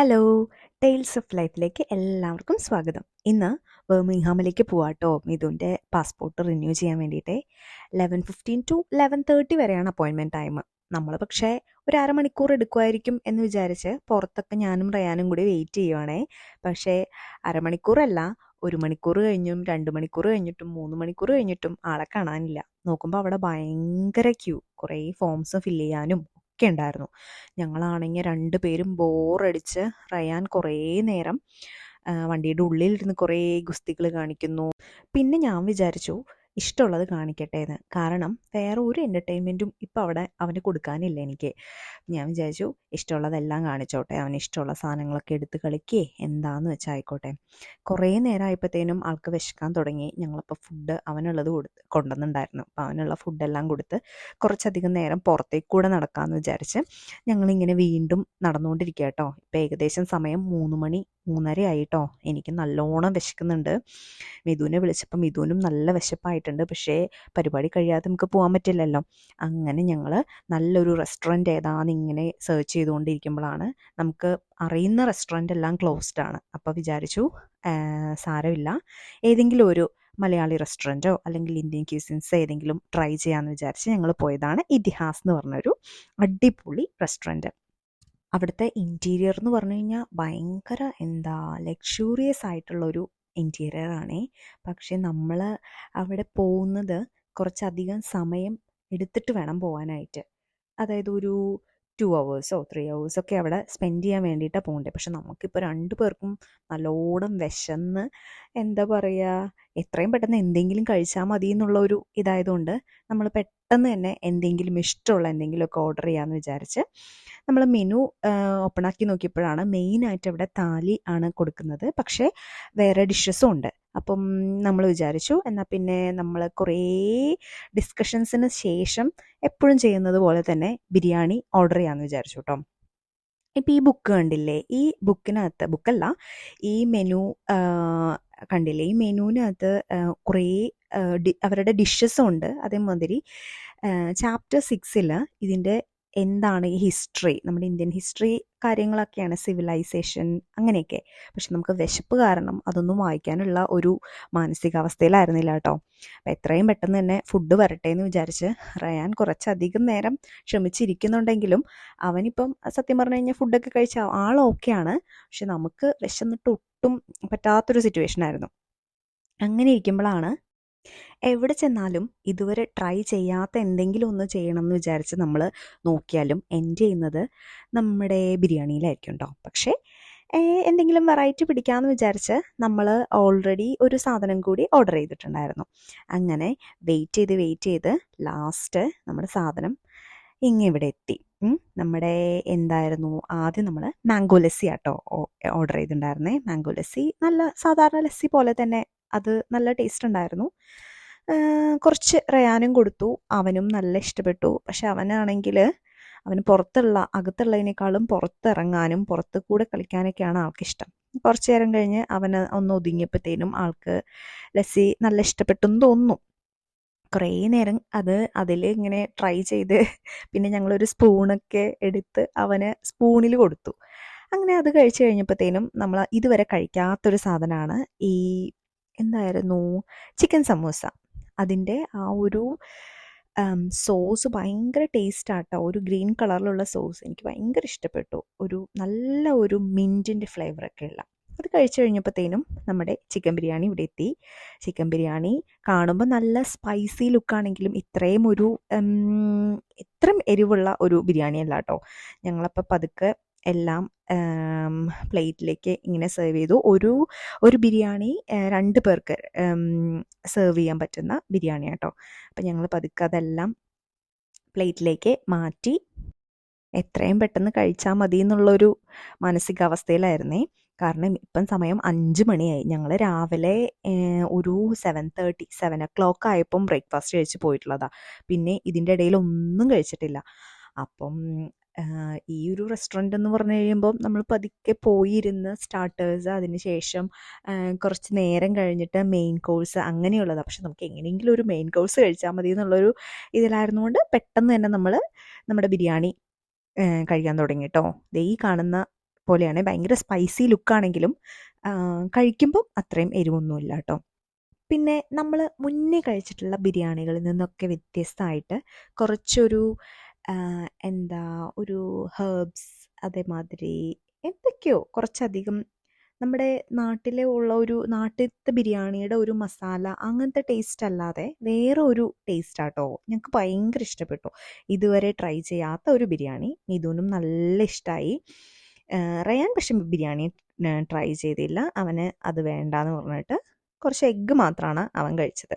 Hello tales of ലൈഫിലേക്ക് എല്ലാവർക്കും സ്വാഗതം. ഇന്ന് ബർമിംഗ്ഹാമിലേക്ക് പോവാട്ടോ. മിഥുന്റെ പാസ്പോർട്ട് റിന്യൂ ചെയ്യാൻ വേണ്ടിയിട്ടേ. Eleven fifteen to eleven thirty വരെയാണ് അപ്പോയിൻമെന്റ് ടൈം നമ്മൾ പക്ഷേ ഒരു അരമണിക്കൂർ എടുക്കുമായിരിക്കും എന്ന് വിചാരിച്ച് പുറത്തൊക്കെ ഞാനും റയാനും കൂടി വെയിറ്റ് ചെയ്യുവാണേ. പക്ഷേ അരമണിക്കൂറല്ല ഒരു മണിക്കൂർ കഴിഞ്ഞും രണ്ട് മണിക്കൂർ കഴിഞ്ഞിട്ടും മൂന്ന് മണിക്കൂർ കഴിഞ്ഞിട്ടും ആളെ കാണാനില്ല. നോക്കുമ്പോൾ അവിടെ ഭയങ്കര ക്യൂ കുറേ ഫോംസ് ഫില്ല് ചെയ്യാനും ഒക്കെ ഉണ്ടായിരുന്നു. ഞങ്ങളാണെങ്കിൽ രണ്ട് പേരും ബോറടിച്ച് റയാൻ കുറേ നേരം വണ്ടിയുടെ ഉള്ളിലിരുന്ന് കുറേ ഗുസ്തികൾ കാണിക്കുന്നു. പിന്നെ ഞാൻ വിചാരിച്ചു ഇഷ്ടമുള്ളത് കാണിക്കട്ടെ എന്ന്. കാരണം വേറെ ഒരു എന്റർടൈൻമെന്റും ഇപ്പോൾ അവിടെ അവന് കൊടുക്കാനില്ല എനിക്ക്. ഞാൻ വിചാരിച്ചു ഇഷ്ടമുള്ളതെല്ലാം കാണിച്ചോട്ടെ. അവന് ഇഷ്ടമുള്ള സാധനങ്ങളൊക്കെ എടുത്ത് കളിക്കേ. എന്താന്ന് വെച്ചാൽ കുറേ നേരം നേരമായപ്പോഴത്തേനും ആൾക്ക് വിശക്കാൻ തുടങ്ങി. ഞങ്ങളപ്പോൾ ഫുഡ് അവനുള്ളത് കൊടുത്ത് കൊണ്ടുവന്നിട്ടുണ്ടായിരുന്നു. അപ്പോൾ അവനുള്ള ഫുഡെല്ലാം കൊടുത്ത് കുറച്ചധികം നേരം പുറത്തേക്ക് കൂടെ നടക്കാമെന്ന് വിചാരിച്ച് ഞങ്ങളിങ്ങനെ വീണ്ടും നടന്നുകൊണ്ടിരിക്കുക കേട്ടോ. ഇപ്പോൾ ഏകദേശം സമയം മൂന്ന് മണി മൂന്നര ആയിട്ടോ. എനിക്ക് നല്ലോണം വിശക്കുന്നുണ്ട്. മിഥുനെ വിളിച്ചപ്പോൾ മിഥുനും നല്ല വിശപ്പായിട്ടുണ്ട് പക്ഷേ പരിപാടി കഴിയാതെ നമുക്ക് പോകാൻ പറ്റില്ലല്ലോ. അങ്ങനെ ഞങ്ങൾ നല്ലൊരു റെസ്റ്റോറന്റ് ഏതാണെന്ന് ഇങ്ങനെ സെർച്ച് ചെയ്തുകൊണ്ടിരിക്കുമ്പോഴാണ് നമുക്ക് അറിയുന്ന റെസ്റ്റോറന്റ് എല്ലാം ക്ലോസ്ഡ് ആണ്. അപ്പോൾ വിചാരിച്ചു സാരമില്ല. ഏതെങ്കിലും ഒരു മലയാളി റെസ്റ്റോറന്റോ അല്ലെങ്കിൽ ഇന്ത്യൻ ക്യൂസിൻസ് ഏതെങ്കിലും ട്രൈ ചെയ്യാമെന്ന് വിചാരിച്ച് ഞങ്ങൾ പോയതാണ് ഇതിഹാസ് എന്ന് പറഞ്ഞൊരു അടിപൊളി റെസ്റ്റോറന്റ് അവിടുത്തെ ഇന്റീരിയർ എന്ന് പറഞ്ഞു കഴിഞ്ഞാൽ ഭയങ്കര എന്താ ലക്ഷൂറിയസ് ആയിട്ടുള്ളൊരു ഇന്റീരിയർ ആണേ. പക്ഷെ നമ്മൾ അവിടെ പോകുന്നത് കുറച്ചധികം സമയം എടുത്തിട്ട് വേണം പോകാനായിട്ട് അതായത് ഒരു ടു അവേഴ്സോ ത്രീ ഒക്കെ അവിടെ സ്പെൻഡ് ചെയ്യാൻ വേണ്ടിയിട്ടാണ് പോകേണ്ടത് പക്ഷെ നമുക്കിപ്പോൾ രണ്ട് പേർക്കും നല്ലോണം വിശന്ന് എന്താ പറയുക എത്രയും പെട്ടെന്ന് എന്തെങ്കിലും കഴിച്ചാൽ മതി എന്നുള്ള ഒരു ഇതായതുകൊണ്ട് നമ്മൾ പെട്ടെന്ന് തന്നെ എന്തെങ്കിലും ഇഷ്ടമുള്ള എന്തെങ്കിലുമൊക്കെ ഓർഡർ ചെയ്യാമെന്ന് വിചാരിച്ച് നമ്മൾ മെനു ഓപ്പൺ ആക്കി നോക്കിയപ്പോഴാണ് മെയിൻ ആയിട്ട് അവിടെ താലി ആണ് കൊടുക്കുന്നത്. പക്ഷേ വേറെ ഡിഷസും ഉണ്ട്. അപ്പം നമ്മൾ വിചാരിച്ചു എന്നാൽ പിന്നെ നമ്മൾ കുറേ ഡിസ്കഷൻസിന് ശേഷം എപ്പോഴും ചെയ്യുന്നത് പോലെ തന്നെ ബിരിയാണി ഓർഡർ ചെയ്യാമെന്ന് വിചാരിച്ചു കേട്ടോ. ഇപ്പം ഈ ബുക്ക് കണ്ടില്ലേ? ഈ ബുക്കിനകത്ത് ബുക്കല്ല ഈ മെനു കണ്ടില്ലേ? ഈ മെനുവിനകത്ത് കുറേ അവരുടെ ഡിഷസും ഉണ്ട്. അതേമാതിരി ചാപ്റ്റർ സിക്സിൽ ഇതിന്റെ എന്താണ് ഈ ഹിസ്റ്ററി നമ്മുടെ ഇന്ത്യൻ ഹിസ്റ്ററി കാര്യങ്ങളൊക്കെയാണ് സിവിലൈസേഷൻ അങ്ങനെയൊക്കെ. പക്ഷെ നമുക്ക് വിശപ്പ് കാരണം അതൊന്നും വായിക്കാനുള്ള ഒരു മാനസികാവസ്ഥയിലായിരുന്നില്ല കേട്ടോ. അപ്പം എത്രയും പെട്ടെന്ന് തന്നെ ഫുഡ് വരട്ടെ എന്ന് വിചാരിച്ച് റയാൻ കുറച്ചധികം നേരം ശ്രമിച്ചിരിക്കുന്നുണ്ടെങ്കിലും അവനിപ്പം സത്യം പറഞ്ഞു കഴിഞ്ഞാൽ ഫുഡൊക്കെ കഴിച്ച ആൾ ഓക്കെയാണ് പക്ഷെ നമുക്ക് വിശന്നിട്ട് ഒട്ടും പറ്റാത്തൊരു സിറ്റുവേഷൻ ആയിരുന്നു. അങ്ങനെ ഇരിക്കുമ്പോഴാണ് എവിടെ ചെന്നാലും ഇതുവരെ ട്രൈ ചെയ്യാത്ത എന്തെങ്കിലും ഒന്ന് ചെയ്യണം എന്ന് വിചാരിച്ച് നമ്മൾ നോക്കിയാലും എൻഡ് ചെയ്യുന്നത് നമ്മുടെ ബിരിയാണിയിലായിരിക്കും കേട്ടോ പക്ഷേ എന്തെങ്കിലും വെറൈറ്റി പിടിക്കാമെന്ന് വിചാരിച്ച് നമ്മൾ ഓൾറെഡി ഒരു സാധനം കൂടി ഓർഡർ ചെയ്തിട്ടുണ്ടായിരുന്നു അങ്ങനെ വെയിറ്റ് ചെയ്ത് വെയിറ്റ് ചെയ്ത് ലാസ്റ്റ് നമ്മുടെ സാധനം ഇങ്ങിവിടെ എത്തി. നമ്മുടെ എന്തായിരുന്നു? ആദ്യം നമ്മൾ മാംഗോ ലസ്സി ആട്ടോ ഓർഡർ ചെയ്തിട്ടുണ്ടായിരുന്നേ. മാംഗോ ലസ്സി നല്ല സാധാരണ ലസ്സി പോലെ തന്നെ അത് നല്ല ടേസ്റ്റ് ഉണ്ടായിരുന്നു. കുറച്ച് റയാനും കൊടുത്തു. അവനും നല്ല ഇഷ്ടപ്പെട്ടു. പക്ഷെ അവനാണെങ്കിൽ അവന് പുറത്തുള്ള അകത്തുള്ളതിനേക്കാളും പുറത്തിറങ്ങാനും പുറത്ത് കൂടെ കളിക്കാനൊക്കെയാണ് ആൾക്കിഷ്ടം. കുറച്ചു നേരം കഴിഞ്ഞ് അവന് ഒന്ന് ഒതുങ്ങിയപ്പോഴത്തേനും ആൾക്ക് ലസ്സി നല്ല ഇഷ്ടപ്പെട്ടു തോന്നുന്നു. കുറേ നേരം അത് അതിൽ ഇങ്ങനെ ട്രൈ ചെയ്ത് പിന്നെ ഞങ്ങളൊരു സ്പൂണൊക്കെ എടുത്ത് അവന് സ്പൂണിൽ കൊടുത്തു. അങ്ങനെ അത് കഴിച്ചു കഴിഞ്ഞപ്പോഴത്തേനും നമ്മൾ ഇതുവരെ കഴിക്കാത്തൊരു സാധനമാണ് ഈ എന്തായിരുന്നു? ചിക്കൻ സമൂസ. അതിന്റെ ആ ഒരു സോസ് ഭയങ്കര ടേസ്റ്റ് ആട്ടോ ഒരു ഗ്രീൻ കളറിലുള്ള സോസ് എനിക്ക് ഭയങ്കര ഇഷ്ടപ്പെട്ടു. ഒരു നല്ല ഒരു മിന്റിന്റെ ഫ്ലേവറൊക്കെ ഉള്ള. അത് കഴിച്ചു കഴിഞ്ഞപ്പോഴത്തേനും നമ്മുടെ ചിക്കൻ ബിരിയാണി ഇവിടെ എത്തി. ചിക്കൻ ബിരിയാണി കാണുമ്പോൾ നല്ല സ്പൈസി ലുക്കാണെങ്കിലും ഇത്രയും ഒരു ഇത്രയും എരിവുള്ള ഒരു ബിരിയാണി അല്ല കേട്ടോ ഞങ്ങളപ്പോൾ പതുക്കെ എല്ലാം പ്ലേറ്റിലേക്ക് ഇങ്ങനെ സെർവ് ചെയ്തു. ഒരു ഒരു ബിരിയാണി രണ്ട് പേർക്ക് സെർവ് ചെയ്യാൻ പറ്റുന്ന ബിരിയാണി കേട്ടോ അപ്പം ഞങ്ങൾ പതുക്കെ അതെല്ലാം പ്ലേറ്റിലേക്ക് മാറ്റി. എത്രയും പെട്ടെന്ന് കഴിച്ചാൽ മതി എന്നുള്ളൊരു മാനസികാവസ്ഥയിലായിരുന്നേ. കാരണം ഇപ്പം സമയം അഞ്ച് മണിയായി. ഞങ്ങൾ രാവിലെ ഒരു seven thirty seven o'clock ആയപ്പം ബ്രേക്ക്ഫാസ്റ്റ് കഴിച്ച് പോയിട്ടുള്ളതാ. പിന്നെ ഇതിന്റെ ഇടയിൽ ഒന്നും കഴിച്ചിട്ടില്ല. അപ്പം ഈ ഒരു റെസ്റ്റോറന്റ് എന്ന് പറഞ്ഞു കഴിയുമ്പം നമ്മൾ പതുക്കെ പോയിരുന്ന് സ്റ്റാർട്ടേഴ്സ് അതിന് ശേഷം കുറച്ച് നേരം കഴിഞ്ഞിട്ട് മെയിൻ കോഴ്സ് അങ്ങനെയുള്ളതാണ് പക്ഷെ നമുക്ക് എങ്ങനെയെങ്കിലും ഒരു മെയിൻ കോഴ്സ് കഴിച്ചാൽ മതി എന്നുള്ളൊരു ഇതിലായിരുന്നുകൊണ്ട് പെട്ടെന്ന് തന്നെ നമ്മൾ നമ്മുടെ ബിരിയാണി കഴിക്കാൻ തുടങ്ങി കേട്ടോ ദേ ഈ കാണുന്ന പോലെയാണ്. ഭയങ്കര സ്പൈസി ലുക്കാണെങ്കിലും കഴിക്കുമ്പം അത്രയും എരിവൊന്നുമില്ല കേട്ടോ പിന്നെ നമ്മൾ മുന്നേ കഴിച്ചിട്ടുള്ള ബിരിയാണികളിൽ നിന്നൊക്കെ വ്യത്യസ്തമായിട്ട് കുറച്ചൊരു എന്താ ഒരു ഹേർബ്സ് അതേമാതിരി എന്തൊക്കെയോ കുറച്ചധികം നമ്മുടെ നാട്ടിലെ ഉള്ള ഒരു നാട്ടിലത്തെ ബിരിയാണിയുടെ ഒരു മസാല അങ്ങനത്തെ ടേസ്റ്റ് അല്ലാതെ വേറെ ഒരു ടേസ്റ്റ് ആട്ടോ ഞങ്ങൾക്ക് ഭയങ്കര ഇഷ്ടപ്പെട്ടു. ഇതുവരെ ട്രൈ ചെയ്യാത്ത ഒരു ബിരിയാണി. മിഥുനും നല്ല ഇഷ്ടമായി റയാൻ പക്ഷെ ബിരിയാണി ട്രൈ ചെയ്തില്ല. അവന് അത് വേണ്ടാന്ന് പറഞ്ഞിട്ട് കുറച്ച് എഗ്ഗ് മാത്രമാണ് അവൻ കഴിച്ചത്.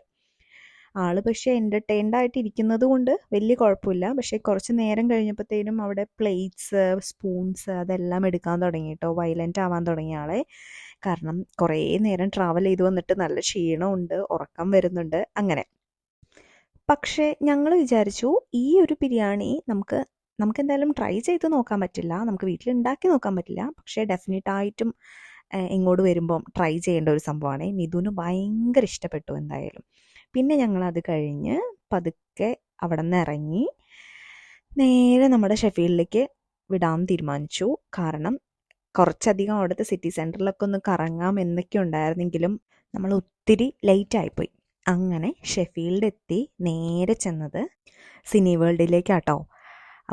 ആൾ പക്ഷേ എന്റർടൈൻഡ് ആയിട്ട് ഇരിക്കുന്നത് കൊണ്ട് വലിയ കുഴപ്പമില്ല. പക്ഷേ കുറച്ച് നേരം കഴിഞ്ഞപ്പോഴത്തേനും അവിടെ പ്ലേറ്റ്സ് സ്പൂൺസ് അതെല്ലാം എടുക്കാൻ തുടങ്ങി കേട്ടോ. വയലന്റ് ആവാൻ തുടങ്ങിയ ആളെ. കാരണം കുറേ നേരം ട്രാവൽ ചെയ്ത് വന്നിട്ട് നല്ല ക്ഷീണമുണ്ട് ഉറക്കം വരുന്നുണ്ട് അങ്ങനെ. പക്ഷേ ഞങ്ങൾ വിചാരിച്ചു ഈ ഒരു ബിരിയാണി നമുക്ക് നമുക്ക് എന്തായാലും ട്രൈ ചെയ്ത് നോക്കാൻ പറ്റില്ല. നമുക്ക് വീട്ടിൽ ഉണ്ടാക്കി നോക്കാൻ പറ്റില്ല. പക്ഷേ ഡെഫിനറ്റ് ആയിട്ടും ഇങ്ങോട്ട് വരുമ്പം ട്രൈ ചെയ്യേണ്ട ഒരു സംഭവമാണ്. മിഥുന് ഭയങ്കര ഇഷ്ടപ്പെട്ടു എന്തായാലും. പിന്നെ ഞങ്ങൾ അത് കഴിഞ്ഞ് പതുക്കെ അവിടെ നിന്ന് ഇറങ്ങി നേരെ നമ്മുടെ ഷെഫീൽഡിലേക്ക് വിടാൻ തീരുമാനിച്ചു. കാരണം കുറച്ചധികം അവിടുത്തെ സിറ്റി സെന്ററിലൊക്കെ ഒന്ന് കറങ്ങാം എന്നൊക്കെ ഉണ്ടായിരുന്നെങ്കിലും നമ്മൾ ഒത്തിരി ലേറ്റ് ആയിപ്പോയി. അങ്ങനെ ഷെഫീൽഡ് എത്തി നേരെ ചെന്നത് സിനി വേൾഡിലേക്കാട്ടോ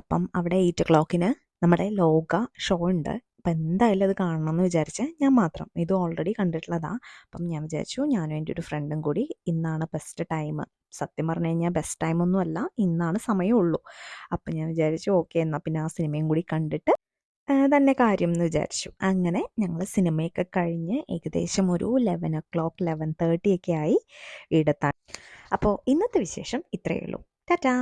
അപ്പം അവിടെ എയ്റ്റ് ഒ ക്ലോക്കിന് നമ്മുടെ ലോക ഷോ ഉണ്ട്. അപ്പം എന്തായാലും അത് കാണണം എന്ന് വിചാരിച്ച് ഞാൻ മാത്രം. ഇത് ഓൾറെഡി കണ്ടിട്ടുള്ളതാണ് അപ്പം ഞാൻ വിചാരിച്ചു ഞാനും എന്റെ ഒരു ഫ്രണ്ടും കൂടി ഇന്നാണ് ബെസ്റ്റ് ടൈം സത്യം പറഞ്ഞു കഴിഞ്ഞാൽ ബെസ്റ്റ് ടൈമൊന്നുമല്ല ഇന്നാണ് സമയമുള്ളൂ അപ്പം ഞാൻ വിചാരിച്ചു ഓക്കെ എന്നാൽ പിന്നെ ആ സിനിമയും കൂടി കണ്ടിട്ട് തന്നെ കാര്യം എന്ന് വിചാരിച്ചു. അങ്ങനെ ഞങ്ങൾ സിനിമയൊക്കെ കഴിഞ്ഞ് ഏകദേശം ഒരു eleven o'clock eleven thirty ഒക്കെ ആയി ഇടത്താണ് അപ്പോൾ ഇന്നത്തെ വിശേഷം ഇത്രയേ ഉള്ളൂ. ടാറ്റാ!